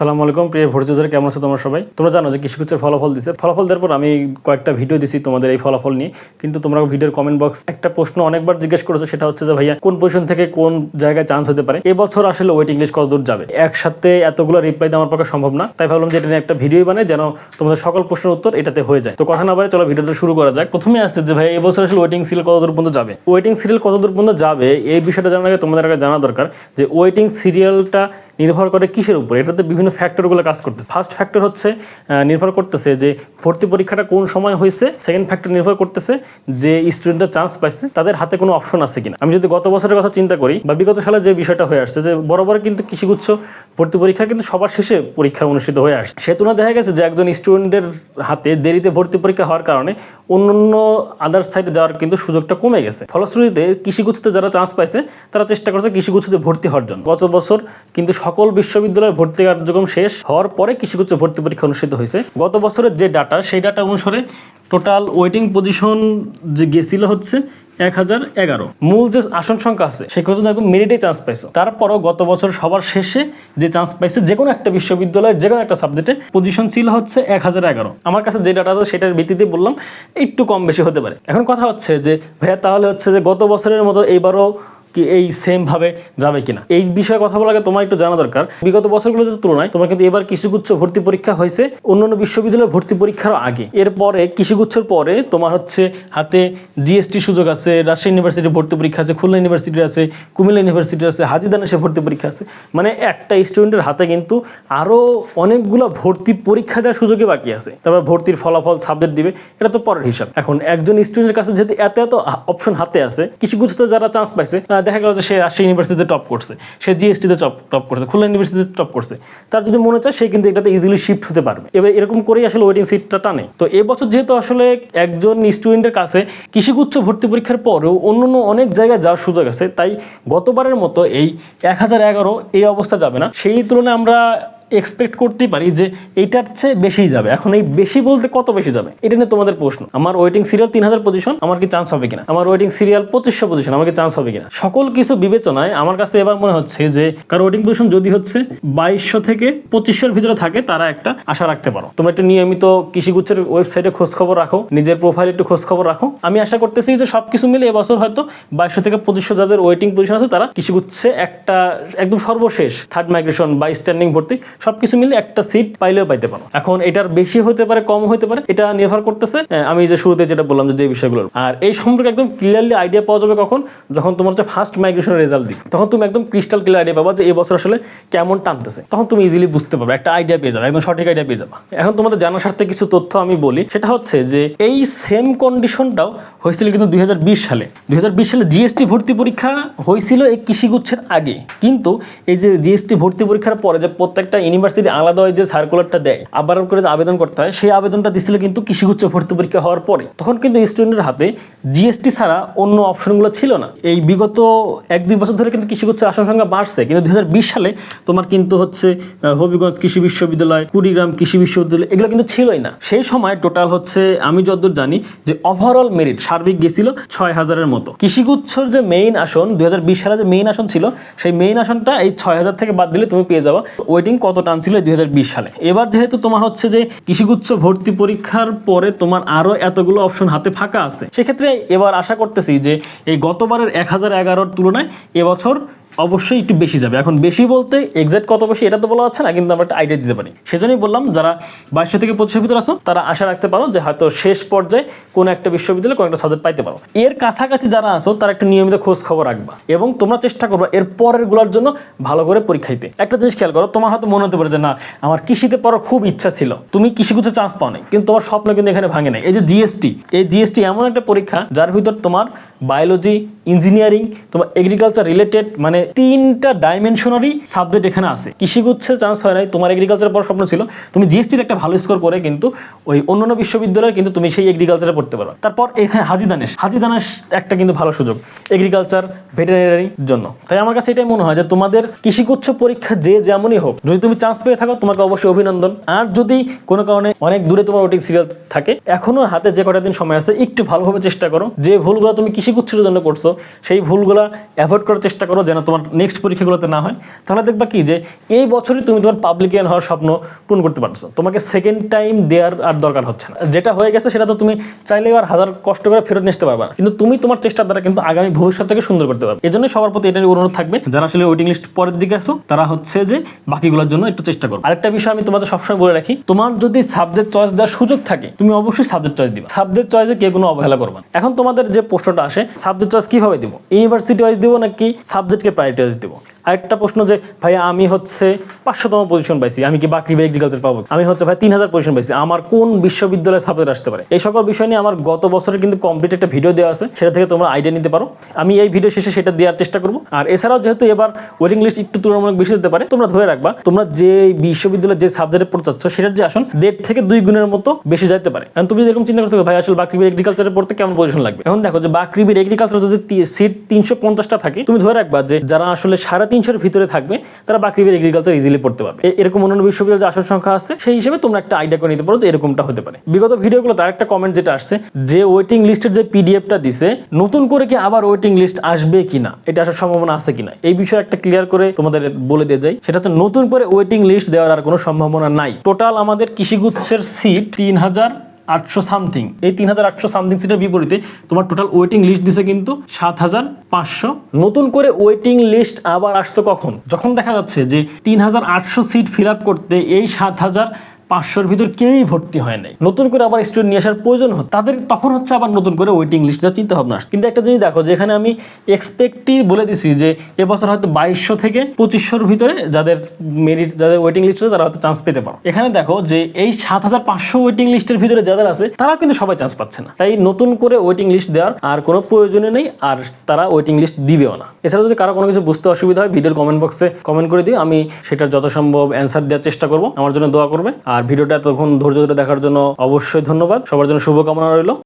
আসসালামু আলাইকুম, প্রিয় ভর্তিদের, কেমন আছো তোমরা সবাই? তোমরা জানো যে কৃষিকুচ্ছের ফলাফল দিছে। ফলাফল দেওয়ার পর আমি কয়েকটা ভিডিও দিছি তোমাদের এই ফলাফল নিয়ে। কিন্তু তোমরা ভিডিওর কমেন্ট বক্স একটা প্রশ্ন অনেকবার জিজ্ঞেস করেছ, সেটা হচ্ছে যে ভাইয়া, কোন পজিশন থেকে কোন জায়গায় চান্স হতে পারে? এবছর আসলে ওয়েটিং লিস্ট কত দূর যাবে? একসাথে এতগুলো রিপ্লাই দেওয়ার পক্ষে সম্ভব না। তাই ভাবলাম যে এটা নিয়ে একটা ভিডিও বানাই, যেন তোমাদের সকল প্রশ্নের উত্তর এটাতে হয়ে যায়। তো কথা না বারে চলো ভিডিওটা শুরু করা যাক। প্রথমে আসছে যে ভাই এবছর আসলে ওয়েটিং সিরিয়াল কত দূর পর্যন্ত যাবে? ওয়েটিং সিরিয়াল কত দূর পর্যন্ত যাবে? এই বিষয়টা জানার আগে তোমাদের আগে জানা দরকার যে ওয়েটিং সিরিয়ালটা নির্ভর করে কিসের উপর? এটাতে বিভিন্ন ফ্যাক্টরগুলো কাজ করতেছে। ফার্স্ট ফ্যাক্টর হচ্ছে নির্ভর করতেছে যে ভর্তি পরীক্ষাটা কোন সময় হয়েছে। সেকেন্ড ফ্যাক্টর নির্ভর করতেছে যে স্টুডেন্টরা চান্স পাইছে, তাদের হাতে কোনো অপশন আছে কিনা। আমি যদি গত বছরের কথা চিন্তা করি বা বিগত সালে যে বিষয়টা হয়ে আসছে যে বরাবর কিন্তু কৃষিগুচ্ছ ভর্তি পরীক্ষা কিন্তু সবার শেষে পরীক্ষা অনুষ্ঠিত হয়ে আসছে। সে তুলনায় দেখা গেছে যে একজন স্টুডেন্টের হাতে দেরিতে ভর্তি পরীক্ষা হওয়ার কারণে অন্যান্য আদার সাইডে যাওয়ার কিন্তু সুযোগটা কমে গেছে। ফলশ্রুতিতে কৃষিগুচ্ছতে যারা চান্স পাইছে, তারা চেষ্টা করছে কৃষিগুচ্ছতে ভর্তি হওয়ার জন্য। গত বছর কিন্তু সকল বিশ্ববিদ্যালয়ের ভর্তি কার্যক্রম শেষ হওয়ার পরে কিছু কিছু ভর্তি পরীক্ষা অনুষ্ঠিত হয়েছে। গত বছরের যে ডাটা সেই ডাটা অনুসারে টোটাল ওয়েটিং পজিশন যে গেছিল হচ্ছে এক হাজার এগারো। মূল যে আসন সংখ্যা আছে, সে কিন্তু একদম মেরিটে চান্স পাইছো। তারপরও গত বছর সবার শেষে যে চান্স পাইছে যে কোনো একটা বিশ্ববিদ্যালয়ের যে কোনো একটা সাবজেক্টে পজিশন ছিল হচ্ছে এক হাজার এগারো। আমার কাছে যে ডাটা আছে, সেটার ভিত্তিতে বললাম, একটু কম বেশি হতে পারে। এখন কথা হচ্ছে যে, ভাইয়া তাহলে হচ্ছে যে গত বছরের মতো এইবারও কি এই সেম ভাবে যাবে কিনা? এই বিষয়ে কথা আগে তোমার একটু জানা দরকার। বিগত বছরগুলোর তুলনায়, তোমার কিন্তু এবার কৃষিগুচ্ছ ভর্তি পরীক্ষা হয়েছে অন্যান্য বিশ্ববিদ্যালয়ের ভর্তি পরীক্ষার আগে। এরপরে কৃষিগুচ্ছর পরে তোমার হচ্ছে হাতে জিএসটি সুযোগ আছে, রাজশাহী ইউনিভার্সিটির ভর্তি পরীক্ষা আছে, খুলনা ইউনিভার্সিটির আছে, কুমিল্লা ইউনিভার্সিটি আছে হাজিদানেশে ভর্তি পরীক্ষা আছে। মানে একটা স্টুডেন্টের হাতে কিন্তু আরও অনেকগুলো ভর্তি পরীক্ষা দেওয়ার সুযোগই বাকি আছে। তারপর ভর্তির ফলাফল সাবজেক্ট দিবে, এটা তো পরের হিসাব। এখন একজন স্টুডেন্টের কাছে যেহেতু এত এত অপশন হাতে আছে কৃষিগুচ্ছতে যারা চান্স পাইছে দেখা গেল যে সে রাজশাহী ইউনিভার্সিটিতে টপ করছে, সে জিএসটিতে টপ টপ করছে, খুলনা ইউনিভার্সিটিতে টপ করছে। তার যদি মনে চায়, সে কিন্তু এটাতে ইজিলি শিফট হতে পারবে। এবার এরকম করেই আসলে ওয়েটিং সিটটা টানে। তো এবছর যেহেতু আসলে একজন স্টুডেন্টের কাছে কৃষিগুচ্ছ ভর্তি পরীক্ষার পরেও অন্য অন্য অনেক জায়গায় যাওয়ার সুযোগ আছে, তাই গতবারের মতো এই এক হাজার এগারো এই অবস্থা যাবে না। সেই তুলনায় আমরা এক্সপেক্ট করতেই পারি যে এইটার চেয়ে বেশি যাবে। এখন এই বেশি বলতে কত বেশি যাবে? এটা নিয়ে তোমাদের প্রশ্ন। আমার ওয়েটিং সিরিয়াল তিন হাজার পজিশন আমার কি চান্স হবে কিনা? আমার ওয়েটিং সিরিয়াল পঁচিশশো পজিশন আমাকে চান্স হবে কিনা? সকল কিছু বিবেচনায় আমার কাছে এবার মনে হচ্ছে যে কারও ওয়েটিং পজিশন যদি হচ্ছে বাইশশো থেকে পঁচিশশোর ভিতরে থাকে, তারা একটা আশা রাখতে পারো। তোমরা একটু নিয়মিত কৃষিগুচ্ছের ওয়েবসাইটে খোঁজ খবর রাখো, নিজের প্রোফাইল একটু খোঁজ খবর রাখো। আমি আশা করতেছি যে সবকিছু মিলে এবছর হয়তো বাইশশো থেকে পঁচিশশো যাদের ওয়েটিং পজিশন আছে, তারা কৃষিগুচ্ছে একটা একদম সর্বশেষ থার্ড মাইগ্রেশন বা স্ট্যান্ডিং ভর্তি সবকিছু মিলে একটা সিট পাইলেও পাইতে পারো। এখন এটার বেশি হতে পারে, কম হতে পারে, এটা নির্ভর করতেছে আমি যে শুরুতে যেটা বললাম যে বিষয়গুলো আর এই সম্পর্কে একদম ক্লিয়ারলি আইডিয়া পাওয়া যাবে কখন? যখন তোমার হচ্ছে ফার্স্ট মাইগ্রেশনের রেজাল্ট দিই তখন তুমি একদম ক্রিস্টাল ক্লিয়ার আইডিয়া পাবা যে, এই বছর আসলে কেমন টানতেছে। তখন তুমি ইজিলি বুঝতে পারবে, একটা আইডিয়া পেয়ে যাবে, একদম সঠিক আইডিয়া পেয়ে যাবে। এখন তোমাদের জানার স্বার্থে কিছু তথ্য আমি বলি, সেটা হচ্ছে যে, এই সেম কন্ডিশনটাও হয়েছিল কিন্তু দুই হাজার বিশ সালে। দুই হাজার বিশ সালে জিএসটি ভর্তি পরীক্ষা হয়েছিল এই কৃষিগুচ্ছের আগে। কিন্তু এই যে জিএসটি ভর্তি পরীক্ষার পরে যে প্রত্যেকটা ইউনিভার্সিটি আলাদা যে সার্কুলারটা দেয়, আবার করে আবেদন করতে হয়, সেই আবেদনটা দিছিল কিন্তু কৃষিগুচ্ছ ভর্তি পরীক্ষা হওয়ার পরে। তখন কিন্তু স্টুডেন্টের হাতে জিএসটি ছাড়া অন্য অপশনগুলো ছিল না। এই বিগত এক দুই বছর ধরে কিন্তু কৃষিগুচ্ছের আসন সংখ্যা বাড়ছে, কিন্তু দুই সালে তোমার কিন্তু হচ্ছে হবিগঞ্জ কৃষি বিশ্ববিদ্যালয়, কুড়িগ্রাম কৃষি বিশ্ববিদ্যালয় এগুলো কিন্তু ছিলই না। সেই সময় টোটাল হচ্ছে, আমি যতদূর জানি, যে ওভারঅল মেরিট সার্বিক গেছিল ছয় হাজারের মতো। কৃষিগুচ্ছর যে মেইন আসন, দুই হাজার বিশ সালে যে মেইন আসন ছিল, সেই মেইন আসনটা এই ছয় হাজার থেকে বাদ দিলে তুমি পেয়ে যাবা। ওয়েটিং কত টান ছিল দুই সালে। এবার যেহেতু তোমার হচ্ছে যে কৃষিগুচ্ছ ভর্তি পরীক্ষার পরে তোমার আরও এতগুলো অপশন হাতে ফাঁকা আছে, সেক্ষেত্রে এবার আশা করতেছি যে এই গতবারের এক হাজার এগারোর তুলনায় এবছর অবশ্যই একটু বেশি যাবে। এখন বেশি বলতে এক্সাক্ট কত বেশি এটা তো বলা যাচ্ছে না, কিন্তু আমরা একটা আইডিয়া দিতে পারি। সেজন্যই বললাম, যারা বাইশশো থেকে পঁচিশের ভিতরে আসো তারা আশা রাখতে পারো যে হয়তো শেষ পর্যায়ে কোনো একটা বিশ্ববিদ্যালয়ে কোনো একটা সাবজেক্ট পাইতে পারো। এর কাছাকাছি যারা আসো তারা একটা নিয়মিত খোঁজ খবর রাখবা এবং তোমরা চেষ্টা করবে এর পরেরগুলোর জন্য ভালো করে পরীক্ষা দিতে। একটা জিনিস খেয়াল করো, তোমার হয়তো মনে হতে পারে যে, না, আমার কৃষিতে পড়ার খুব ইচ্ছা ছিল। তুমি কৃষিগুতে চান্স পাও নাই কিন্তু তোমার স্বপ্ন কিন্তু এখানে ভাঙে নাই। এই যে জিএসটি এই জিএসটি এমন একটা পরীক্ষা যার ভিতর তোমার বায়োলজি ইঞ্জিনিয়ারিং তোমার এগ্রিকালচার রিলেটেড মানে তিনটা ডাইমেনশনারি সাবজেক্ট এখানে আছে। কৃষিগুচ্ছে চান্স হয় নাই, তোমার এগ্রিকালচার পড়ার স্বপ্ন ছিল। তুমি জিএসটির একটা ভালো স্কোর করে কিন্তু ওই অন্যান্য বিশ্ববিদ্যালয়ে কিন্তু তুমি সেই এগ্রিকালচারে পড়তে পারো। তারপর এখানে হাজি দানেশ। হাজি দানেশ একটা কিন্তু ভালো সুযোগ এগ্রিকালচার ভেটেরিনারির জন্য। তাই আমার কাছে এটাই মনে হয় যে তোমাদের কৃষিগুচ্ছ পরীক্ষা যে যেমনই হোক, যদি তুমি চান্স পেয়ে থাকো, তোমাকে অবশ্যই অভিনন্দন। আর যদি কোনো কারণে অনেক দূরে তোমার ওটিং সিরিয়াল থাকে, এখনও হাতে যে কটা দিন সময় আছে, একটু ভালোভাবে চেষ্টা করো। যে ভুলগুলো তুমি কৃষি কৃষিগুচ্ছের জন্য করছ সেই ভুলগুলো অ্যাভয়েড করার চেষ্টা করো যেন তোমার নেক্সট পরীক্ষাগুলোতে না হয়। তাহলে দেখবা কি যে এই বছরই তুমি তোমার পাবলিকিয়ান হওয়ার স্বপ্ন পূরণ করতে পারছ। তোমাকে সেকেন্ড টাইম দেওয়ার আর দরকার হচ্ছে না। যেটা হয়ে গেছে সেটা তো তুমি চাইলে আর হাজার কষ্ট করে ফেরত নিতে পারবে কিন্তু তুমি তোমার চেষ্টার দ্বারা কিন্তু আগামী ভবিষ্যৎটাকে সুন্দর করতে পারবে। এই জন্য সবার প্রতি এটাই অনুরোধ থাকবে, যারা আসলে ওয়েটিং লিস্ট পরের দিকে আসো তারা হচ্ছে যে বাকিগুলোর জন্য একটু চেষ্টা করো। আরেকটা বিষয় আমি তোমাদের সবসময় বলে রাখি, তোমার যদি সাবজেক্ট চয়েস দেওয়ার সুযোগ থাকে, তুমি অবশ্যই সাবজেক্ট চয়েস দিবা। সাবজেক্ট চয়েসে কেউ কোনো অবহেলা করবে এখন তোমাদের যে প্রশ্নটা আসে সাবজেক্ট চার্জ কীভাবে দিব? ইউনিভার্সিটি ওয়াইজ দিব নাকি সাবজেক্টকে প্রায়োরিটি ওয়াইজ দিব? আরেকটা প্রশ্ন যে ভাই আমি হচ্ছে পাঁচশোতম পজিশন পাইছি, আমি কি বাকরি বা এগ্রিকালচার পাবো? আমি হচ্ছে ভাই তিন হাজার পজিশন পাইছি, আমার কোন বিশ্ববিদ্যালয়ে সাবজেক্ট আসতে পারে? এই সকল বিষয় নিয়ে আমার গত বছরে কিন্তু কমপ্লিট একটা ভিডিও দেওয়া আছে, সেটা থেকে তোমরা আইডিয়া নিতে পারো। আমি এই ভিডিও শেষে সেটা দেওয়ার চেষ্টা করব। আর এছাড়াও যেহেতু এবার ওয়েটিং লিস্ট একটু তুলনামূলক বেশি দিতে পারে, তোমরা ধরে রাখবা, তোমরা যে বিশ্ববিদ্যালয়ে যে সাবজেক্টে পড়তে চাচ্ছ, সেটার যে আসন, দেড় থেকে দুই গুণের মতো বেশি যাইতে পারে। কারণ তুমি যদি এরকম চিন্তা করতে হবে ভাই আসলে বাকরিবির এগ্রিকালচারে পড়তে কেমন পজিশন লাগবে? এখন দেখো যে বাকরিবির এগ্রিকালচার যদি সিট তিনশো পঞ্চাশটা থাকে, তুমি ধরে রাখবা যে, যারা আসলে সাড়ে তিনশোর ভিতরে থাকবে, তারা বাকরিবির এগ্রিকালচার ইজিলি পড়তে পারবে। এরকম অন্যান্য বিশ্ববিদ্যালয়ের আসন সংখ্যা আছে, সেই হিসেবে তোমরা একটা আইডিয়া করে নিতে পারো যে এরকমটা হতে পারে। বিগত ভিডিওগুলো তার একটা কমেন্ট যেটা আসছে, যে ওয়েটিং লিস্টের যে পিডিএফটা দিছে, নতুন করে কি আবার ওয়েটিং লিস্ট আসবে কিনা? এটা আসার সম্ভাবনা আছে কিনা? এই বিষয়ে একটা ক্লিয়ার করে তোমাদের বলে দিয়ে যাই। সেটা তো নতুন করে ওয়েটিং লিস্ট দেওয়ার আর কোনো সম্ভাবনা নাই। টোটাল আমাদের কৃষিগুচ্ছের সিট তিন হাজার আটশো সামথিং। এই তিন হাজার আটশো সামথিং সিটের বিপরীতে তোমার টোটাল ওয়েটিং লিস্ট দিছে কিন্তু সাত হাজার পাঁচশো। নতুন করে ওয়েটিং লিস্ট আবার আসতো কখন? যখন দেখা যাচ্ছে যে তিন হাজার আটশো সিট ফিল আপ করতে এই সাত হাজার পাঁচশোর ভিতর কেউই ভর্তি হয় নাই। নতুন করে আবার স্টুডেন্ট নিয়ে আসার প্রয়োজন হচ্ছে তাদের তখন হচ্ছে আবার নতুন করে ওয়েটিং লিস্ট দেওয়ার চিন্তা ভাবনা আসে। কিন্তু একটা জিনিস দেখো, যেখানে আমি এক্সপেক্টই বলে দিছি যে এবছর হয়তো বাইশশো থেকে পঁচিশশোর ভিতরে যাদের মেরিট যাদের ওয়েটিং লিস্ট আছে তারা হয়তো চান্স পেতে পারো। এখানে দেখো যে এই সাত হাজার পাঁচশো ওয়েটিং লিস্টের ভিতরে যাদের আছে তারা কিন্তু সবাই চান্স পাচ্ছে না। তাই নতুন করে ওয়েটিং লিস্ট দেওয়ার আর কোনো প্রয়োজনে নেই আর তারা ওয়েটিং লিস্ট দিবেও না। এছাড়া যদি কারও কোনো কিছু বুঝতে অসুবিধা হয়, ভিডিওর কমেন্ট বক্সে কমেন্ট করে দিই আমি সেটার যত সম্ভব অ্যান্সার দেওয়ার চেষ্টা করব। আমার জন্য দোয়া করবে। আর ভিডিওটা তখন ধৈর্য ধরে দেখার জন্য অবশ্যই ধন্যবাদ। সবার জন্য শুভকামনা রইল।